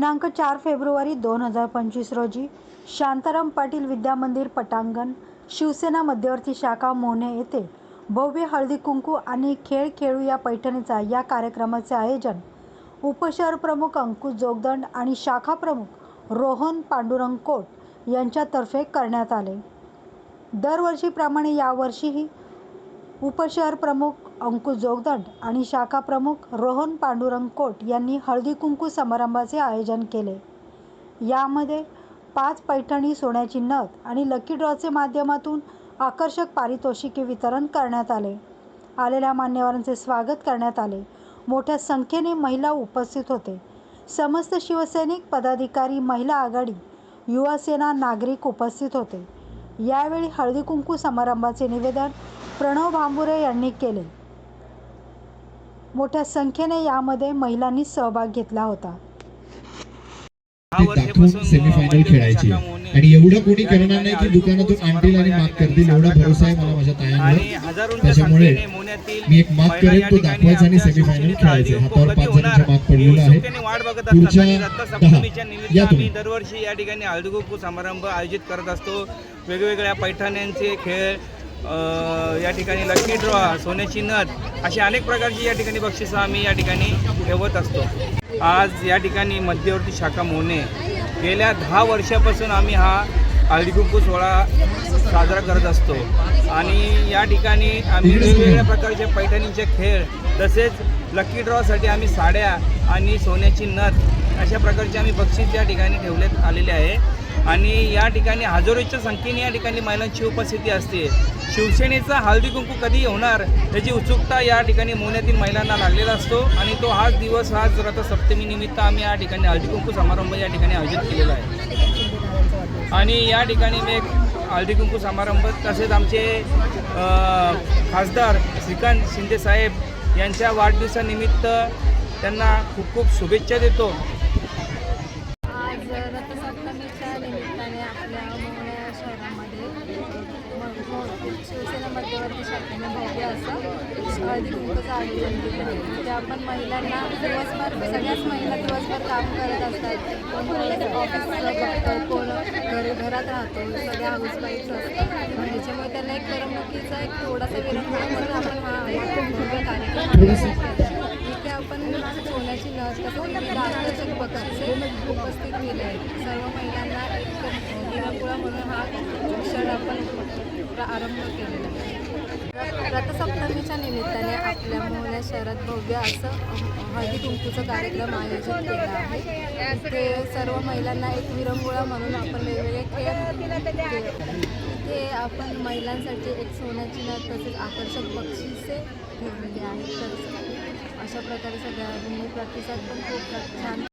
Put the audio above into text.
दिनांक चार फेब्रुवारी दोन हजार पंचवीस रोजी शांताराम पाटील विद्यामंदिर पटांगण शिवसेना मध्यवर्ती शाखा मोहने येथे भव्य हळदी कुंकू आणि खेळ खेळू या पैठणीचा या कार्यक्रमाचे आयोजन उपशहर प्रमुख अंकुश जोगदंड आणि शाखा प्रमुख रोहन पांडुरंग कोट यांच्यातर्फे करण्यात आले. दरवर्षीप्रमाणे यावर्षीही उपशहर प्रमुख अंकुश जोगदंड आणि शाखा प्रमुख रोहन पांडुरंग कोट यांनी हळदी कुंकू समारंभाचे आयोजन केले. यामध्ये पाच पैठणी सोन्याची नथ आणि लकी ड्रॉचे माध्यमातून आकर्षक पारितोषिके वितरण करण्यात आले. आलेल्या मान्यवरांचे स्वागत करण्यात आले. मोठ्या संख्येने महिला उपस्थित होते. समस्त शिवसैनिक पदाधिकारी महिला आघाडी युवासेना नागरिक उपस्थित होते. यावेळी हळदी कुंकू समारंभाचे निवेदन प्रणव भांबुरे यांनी केले. मोठ्या संख्येने यामध्ये महिलांनी सहभाग घेतला होता. दाखवून सेमीफायनल खेळायची. आणि एवढं कोणी करणार नाही की दुकानातून आणतील आणि माग करतील एवढा भरोसा आहे मला माझ्या तायांवर. हजारोंच्या त्याच्यामुळे मी एक माग महिला करेन या तो ठिकाणी दाखवायचा आणि सेमीफायनल खेळायचे. हातावर पाच कधी जणांचा होणार? माग पडलेला आहे. पुढच्या दहा. या तुम्ही दरवर्षी या ठिकाणी हळदी कुंकू समारंभ आयोजित करत असतो. वेगवेगळ्या पैठण्यांचे खेळ या ठिकाणी लकी ड्रॉ सोन्याची नथ अशी अनेक प्रकारची या ठिकाणी बक्षिसं आम्ही या ठिकाणी ठेवत असतो. आज या ठिकाणी मध्यवर्ती शाखा मोहने. गेल्या दहा वर्षापासून आम्ही हा हळदीकुंकू सोहळा साजरा करत असतो. आणि या ठिकाणी आम्ही वेगवेगळ्या प्रकारचे पैठणींचे खेळ तसेच लकी ड्रॉसाठी आम्ही साड्या आणि सोन्याची नथ अशा प्रकारचे आम्ही बक्षीस या ठिकाणी ठेवण्यात आलेले आहे. आणि या ठिकाणी हजारोच्या संख्येने या ठिकाणी महिलांची उपस्थिती असते. शिवसेनेचा हळदी कुंकू कधी होणार त्याची उत्सुकता या ठिकाणी मोन्यातील महिलांना लागलेला असतो आणि तो हाच दिवस हाच रथसप्तमी आम्ही या ठिकाणी हळदी कुंकू समारंभ या ठिकाणी आयोजित केलेला आहे. आणि या ठिकाणी मी एक हळदी कुंकू समारंभ तसेच आमचे खासदार श्रीकांत शिंदेसाहेब यांच्या वाढदिवसानिमित्त त्यांना खूप खूप शुभेच्छा देतो आज रथसप्तमीच्या निमित्ताने आपल्या मोहण्या शहरामध्ये म- म- शिवसेना मध्यवर्ती शाखेने भव्य असं हळदी कुंकूचं आयोजन केलं. त्या पण आपण महिलांना दिवसभर सगळ्याच महिला दिवसभर काम करत असतात. कोण ऑफिसला बघतात कोण घरी घरात राहतो सगळ्या हाऊसवाईफ असतात. त्याच्यामुळे त्यांना एक करमणुकीचा एक थोडासा विरंगुळा म्हणून आपण हा भव्य कार्यक्रम इथे आपण सोन्याची नथ तसं विविध प्रकारचे उपस्थित केले. आहेत सर्व महिलांना एक विरंगुळा म्हणून हा क्षण आपण प्रारंभ केलेला आहे. रथसप्तमीच्या निमित्ताने आपल्या मोहल्या शहरात भव्य असं हळदी कुंकूचं कार्यक्रम आयोजित केला आहे. इथे सर्व महिलांना एक विरंगुळा म्हणून आपण वेगवेगळे खेळ इथे आपण महिलांसाठी एक सोन्याची नथ तसेच आकर्षक बक्षिसे ठेवलेली आहेत. तर अशा प्रकारे सगळ्या प्रतिसाद पण खूप छान